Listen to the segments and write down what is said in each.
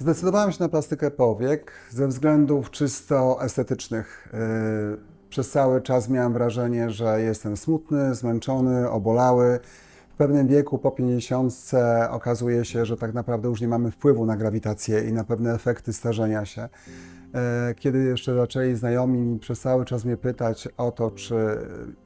Zdecydowałem się na plastykę powiek ze względów czysto estetycznych. Yy, Przez cały czas miałem wrażenie, że jestem smutny, zmęczony, obolały. W pewnym wieku, po 50, okazuje się, że tak naprawdę już nie mamy wpływu na grawitację i na pewne efekty starzenia się. E, Kiedy jeszcze zaczęli znajomi przez cały czas mnie pytać o to, czy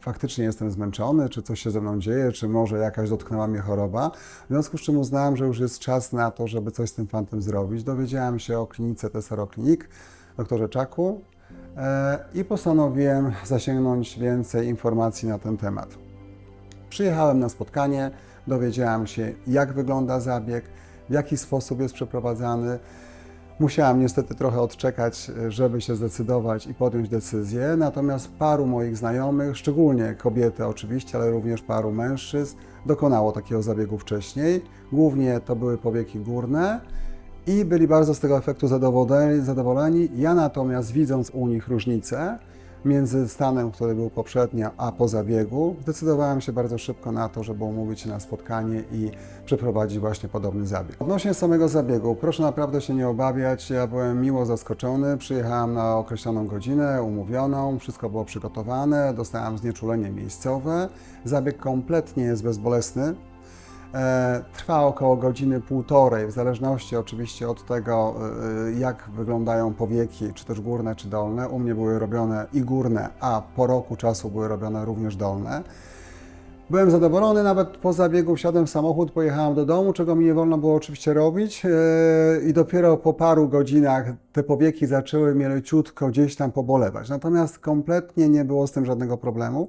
faktycznie jestem zmęczony, czy coś się ze mną dzieje, czy może jakaś dotknęła mnie choroba, w związku z czym uznałem, że już jest czas na to, żeby coś z tym fantem zrobić. Dowiedziałem się o klinice Tesoro Klinik, doktorze Czaku e, i postanowiłem zasięgnąć więcej informacji na ten temat. Przyjechałem na spotkanie, dowiedziałem się, jak wygląda zabieg, w jaki sposób jest przeprowadzany. Musiałem niestety trochę odczekać, żeby się zdecydować i podjąć decyzję. Natomiast paru moich znajomych, szczególnie kobiety oczywiście, ale również paru mężczyzn, dokonało takiego zabiegu wcześniej. Głównie to były powieki górne i byli bardzo z tego efektu zadowoleni. zadowoleni. Ja natomiast, widząc u nich różnicę, między stanem, który był poprzednio, a po zabiegu, zdecydowałem się bardzo szybko na to, żeby umówić się na spotkanie i przeprowadzić właśnie podobny zabieg. Odnośnie samego zabiegu, proszę naprawdę się nie obawiać, ja byłem miło zaskoczony, przyjechałem na określoną godzinę, umówioną, wszystko było przygotowane, dostałem znieczulenie miejscowe, zabieg kompletnie jest bezbolesny, Trwa około godziny półtorej, w zależności oczywiście od tego, e, jak wyglądają powieki, czy też górne, czy dolne. U mnie były robione i górne, a po roku czasu były robione również dolne. Byłem zadowolony, nawet po zabiegu wsiadłem w samochód, pojechałem do domu, czego mi nie wolno było oczywiście robić e, i dopiero po paru godzinach te powieki zaczęły mnie leciutko gdzieś tam pobolewać. Natomiast kompletnie nie było z tym żadnego problemu.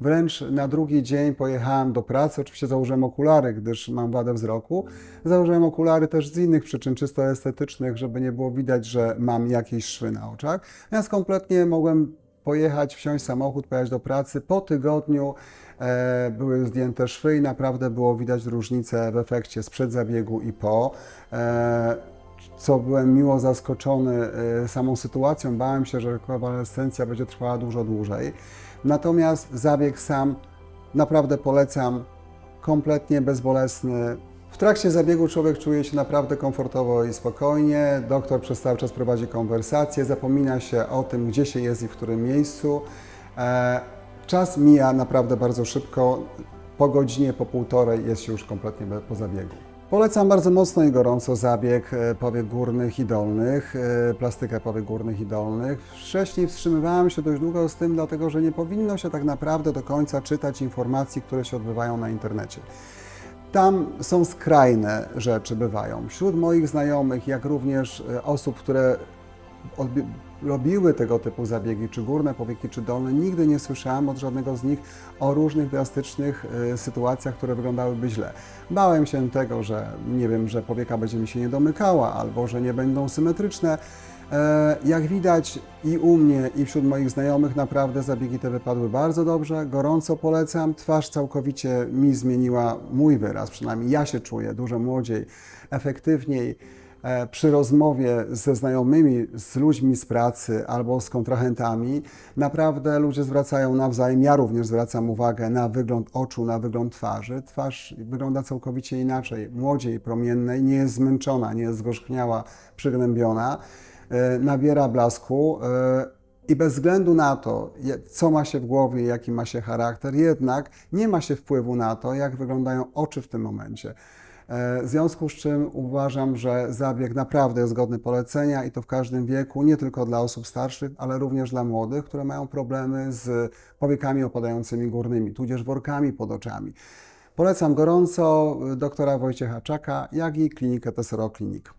Wręcz na drugi dzień pojechałem do pracy, oczywiście założyłem okulary, gdyż mam wadę wzroku. Założyłem okulary też z innych przyczyn, czysto estetycznych, żeby nie było widać, że mam jakieś szwy na oczach. Więc kompletnie mogłem pojechać, wsiąść samochód, pojechać do pracy. Po tygodniu e, były zdjęte szwy i naprawdę było widać różnicę w efekcie sprzed zabiegu i po. E, co byłem miło zaskoczony e, samą sytuacją. Bałem się, że konwalescencja będzie trwała dużo dłużej. Natomiast zabieg sam naprawdę polecam, kompletnie bezbolesny. W trakcie zabiegu człowiek czuje się naprawdę komfortowo i spokojnie. Doktor przez cały czas prowadzi konwersację, zapomina się o tym, gdzie się jest i w którym miejscu. E, Czas mija naprawdę bardzo szybko. Po godzinie, po półtorej jest się już kompletnie po zabiegu. Polecam bardzo mocno i gorąco zabieg e, powiek górnych i dolnych, e, plastykę powiek górnych i dolnych. Wcześniej wstrzymywałem się dość długo z tym, dlatego że nie powinno się tak naprawdę do końca czytać informacji, które się odbywają na internecie. Tam są skrajne rzeczy, bywają. Wśród moich znajomych, jak również e, osób, które robiły tego typu zabiegi, czy górne powieki, czy dolne, nigdy nie słyszałem od żadnego z nich o różnych drastycznych e, sytuacjach, które wyglądałyby źle. Bałem się tego, że nie wiem, że powieka będzie mi się nie domykała, albo że nie będą symetryczne. E, Jak widać i u mnie, i wśród moich znajomych naprawdę zabiegi te wypadły bardzo dobrze. Gorąco polecam. Twarz całkowicie mi zmieniła mój wyraz, przynajmniej ja się czuję dużo młodziej, efektywniej. E, Przy rozmowie ze znajomymi, z ludźmi z pracy albo z kontrahentami, naprawdę ludzie zwracają nawzajem, ja również zwracam uwagę na wygląd oczu, na wygląd twarzy. Twarz wygląda całkowicie inaczej, młodziej, promiennej, nie jest zmęczona, nie jest zgorzkniała, przygnębiona, e, nabiera blasku. e, I bez względu na to, co ma się w głowie, jaki ma się charakter, jednak nie ma się wpływu na to, jak wyglądają oczy w tym momencie. E, W związku z czym uważam, że zabieg naprawdę jest godny polecenia i to w każdym wieku, nie tylko dla osób starszych, ale również dla młodych, które mają problemy z powiekami opadającymi górnymi, tudzież workami pod oczami. Polecam gorąco doktora Wojciecha Czaka, jak i klinikę Tesoro Klinik.